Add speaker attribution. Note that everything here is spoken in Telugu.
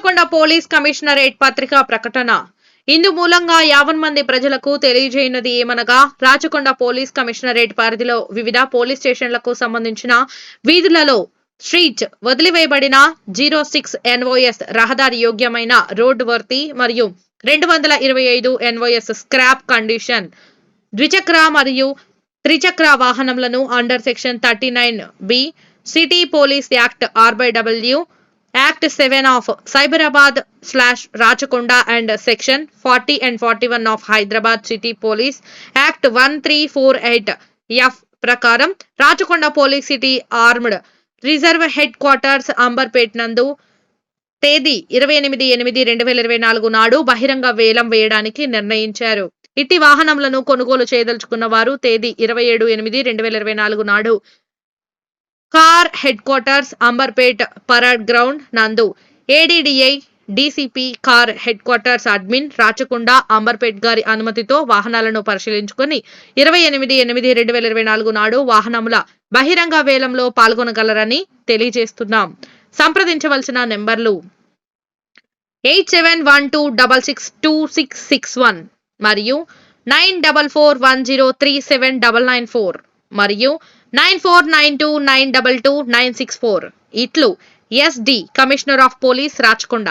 Speaker 1: రాచకొండ పోలీస్ కమిషనరేట్ పత్రికా ప్రకటన. ఇందు మూలంగా యావన్ మంది ప్రజలకు తెలియజేయనది ఏమనగా రాచకొండ పోలీస్ కమిషనరేట్ పరిధిలో వివిధ పోలీస్ స్టేషన్లకు సంబంధించిన వీధులలో స్ట్రీట్ వదిలివేయబడిన జీరో సిక్స్ ఎన్ఓఎస్ రహదారి యోగ్యమైన రోడ్డు వర్తి మరియు రెండు వందల ఇరవై ఐదు ఎన్ఓఎస్ స్క్రాప్ కండిషన్ ద్విచక్ర మరియు త్రిచక్ర వాహనములను under section thirty nine B city police act R by W act seven of Cyberabad slash Rachakonda and section forty and forty one of Hyderabad city police act one three four eight F ప్రకారం Rachakonda police city armed reserve headquarters Amberpet నందు తేదీ ఇరవై ఎనిమిది ఎనిమిది రెండు వేల ఇరవై నాలుగు నాడు బహిరంగ వేలం వేయడానికి నిర్ణయించారు. ఇట్టి వాహనములను కొనుగోలు చేయదలుచుకున్న వారు తేదీ ఇరవై ఏడు ఎనిమిది రెండు వేల ఇరవై నాలుగు నాడు CAR headquarters Amberpet parade ground నందు ADDI DCP CAR headquarters admin Rachakonda Amberpet గారి అనుమతితో వాహనాలను పరిశీలించుకొని ఇరవై ఎనిమిది ఎనిమిది రెండు వేల ఇరవై నాలుగు నాడు వాహనముల బహిరంగ వేలంలో పాల్గొనగలరని తెలియజేస్తున్నాం. సంప్రదించవలసిన నెంబర్లు eight seven one two double six two six six one మరియు nine double four one zero three seven double nine four మరియు nine four nine two nine double two nine six four. ఇట్లు SD commissioner of police Rachakonda.